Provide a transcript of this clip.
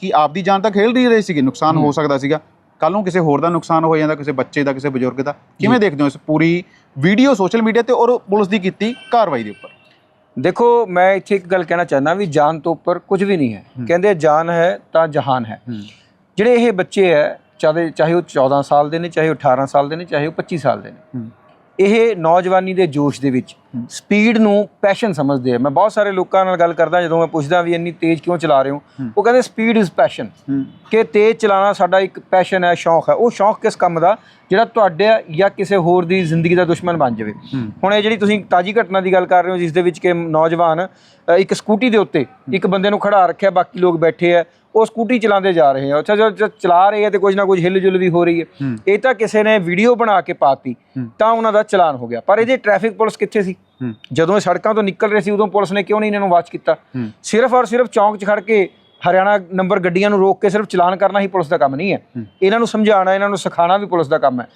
ਕਿ ਆਪਦੀ ਜਾਨ ਤਾਂ ਖੇਲ ਰਹੀ ਰਹੇ ਸੀਗੇ ਨੁਕਸਾਨ ਹੋ ਸਕਦਾ ਸੀਗਾ। ਕੱਲ ਨੂੰ ਕਿਸੇ ਹੋਰ ਦਾ ਨੁਕਸਾਨ ਹੋ ਜਾਂਦਾ ਕਿਸੇ ਬੱਚੇ ਦਾ ਕਿਸੇ ਬਜ਼ੁਰਗ ਦਾ। ਕਿਵੇਂ ਦੇਖਦੇ ਹੋ ਇਸ ਪੂਰੀ ਵੀਡੀਓ ਸੋਸ਼ਲ ਮੀਡੀਆ ਤੇ ਔਰ ਪੁਲਿਸ ਦੀ ਕੀਤੀ ਕਾਰਵਾਈ ਦੇ ਉੱਪਰ? ਦੇਖੋ ਮੈਂ ਇੱਥੇ ਇੱਕ ਗੱਲ ਕਹਿਣਾ ਚਾਹੁੰਦਾ ਵੀ ਜਾਨ ਤੋਂ ਉੱਪਰ ਕੁਝ ਵੀ ਨਹੀਂ ਹੈ। ਕਹਿੰਦੇ ਜਾਨ ਹੈ ਤਾਂ ਜਹਾਨ ਹੈ। ਜਿਹੜੇ ਇਹ ਬੱਚੇ ਹੈ ਚਾਹੇ ਚਾਹੇ ਉਹ 14 ਸਾਲ ਦੇ ਨੇ ਚਾਹੇ ਉਹ 18 ਸਾਲ ਦੇ ਨੇ ਚਾਹੇ ਉਹ 25 ਸਾਲ ਦੇ ਨੇ। ਇਹ ਨੌਜਵਾਨੀ ਦੇ ਜੋਸ਼ ਦੇ ਵਿੱਚ ਸਪੀਡ ਨੂੰ ਪੈਸ਼ਨ ਸਮਝਦੇ ਆ। ਮੈਂ ਬਹੁਤ ਸਾਰੇ ਲੋਕਾਂ ਨਾਲ ਗੱਲ ਕਰਦਾ ਜਦੋਂ ਮੈਂ ਪੁੱਛਦਾ ਵੀ ਇੰਨੀ ਤੇਜ਼ ਕਿਉਂ ਚਲਾ ਰਹੇ ਹੋ? ਉਹ ਕਹਿੰਦੇ ਸਪੀਡ ਇਜ਼ ਪੈਸ਼ਨ ਕਿ ਤੇਜ਼ ਚਲਾਉਣਾ ਸਾਡਾ ਇੱਕ ਪੈਸ਼ਨ ਹੈ ਸ਼ੌਂਕ ਹੈ। ਉਹ ਸ਼ੌਂਕ ਕਿਸ ਕੰਮ ਦਾ? ਜਿਹੜਾ ਤੁਹਾਡੇ ਜਾਂ ਕਿਸੇ ਹੋਰ ਦੀ ਜ਼ਿੰਦਗੀ ਦਾ ਦੁਸ਼ਮਣ ਬਣ ਜਾਵੇ। ਹੁਣ ਇਹ ਜਿਹੜੀ ਤੁਸੀਂ ਤਾਜੀ ਘਟਨਾ ਦੀ ਗੱਲ ਕਰ ਰਹੇ ਹੋ ਜਿਸ ਦੇ ਵਿੱਚ ਕਿ ਨੌਜਵਾਨ ਇੱਕ ਸਕੂਟੀ ਦੇ ਉੱਤੇ ਇੱਕ ਬੰਦੇ ਨੂੰ ਖੜਾ ਰੱਖਿਆ ਬਾਕੀ ਲੋਕ ਬੈਠੇ ਆ। ਉਹ ਸਕੂਟੀ ਚਲਾਉਂਦੇ ਜਾ ਰਹੇ ਆ। ਅੱਛਾ ਜਦੋਂ ਚਲਾ ਰਹੇ ਆ ਤੇ ਕੁਝ ਨਾ ਕੁਝ ਹਿੱਲ ਜੁਲ ਵੀ ਹੋ ਰਹੀ ਹੈ। ਇਹ ਤਾਂ ਕਿਸੇ ਨੇ ਵੀਡੀਓ ਬਣਾ ਕੇ ਪਾਤੀ ਤਾਂ ਉਹਨਾਂ ਦਾ ਚਲਾਨ ਹੋ ਗਿਆ। ਪਰ ਇਹਦੇ ਟ੍ਰੈਫਿਕ ਪੁਲਿਸ ਕਿੱਥੇ ਸੀ? ਜਦੋਂ ਇਹ ਸੜਕਾਂ ਤੋਂ ਨਿਕਲ ਰਹੇ ਸੀ ਉਦੋਂ ਪੁਲਿਸ ਨੇ ਕਿਉਂ ਨਹੀਂ ਇਹਨਾਂ ਨੂੰ ਵਾਚ ਕੀਤਾ? ਸਿਰਫ ਔਰ ਸਿਰਫ ਚੌਂਕ 'ਚ ਖੜ ਕੇ ਹਰਿਆਣਾ ਨੰਬਰ ਗੱਡੀਆਂ ਨੂੰ ਰੋਕ ਕੇ ਸਿਰਫ ਚਲਾਨ ਕਰਨਾ ਹੀ ਪੁਲਿਸ ਦਾ ਕੰਮ ਨਹੀਂ ਹੈ। ਇਹਨਾਂ ਨੂੰ ਸਮਝਾਉਣਾ ਇਹਨਾਂ ਨੂੰ ਸਿਖਾਉਣਾ ਵੀ ਪੁਲਿਸ ਦਾ ਕੰਮ ਹੈ।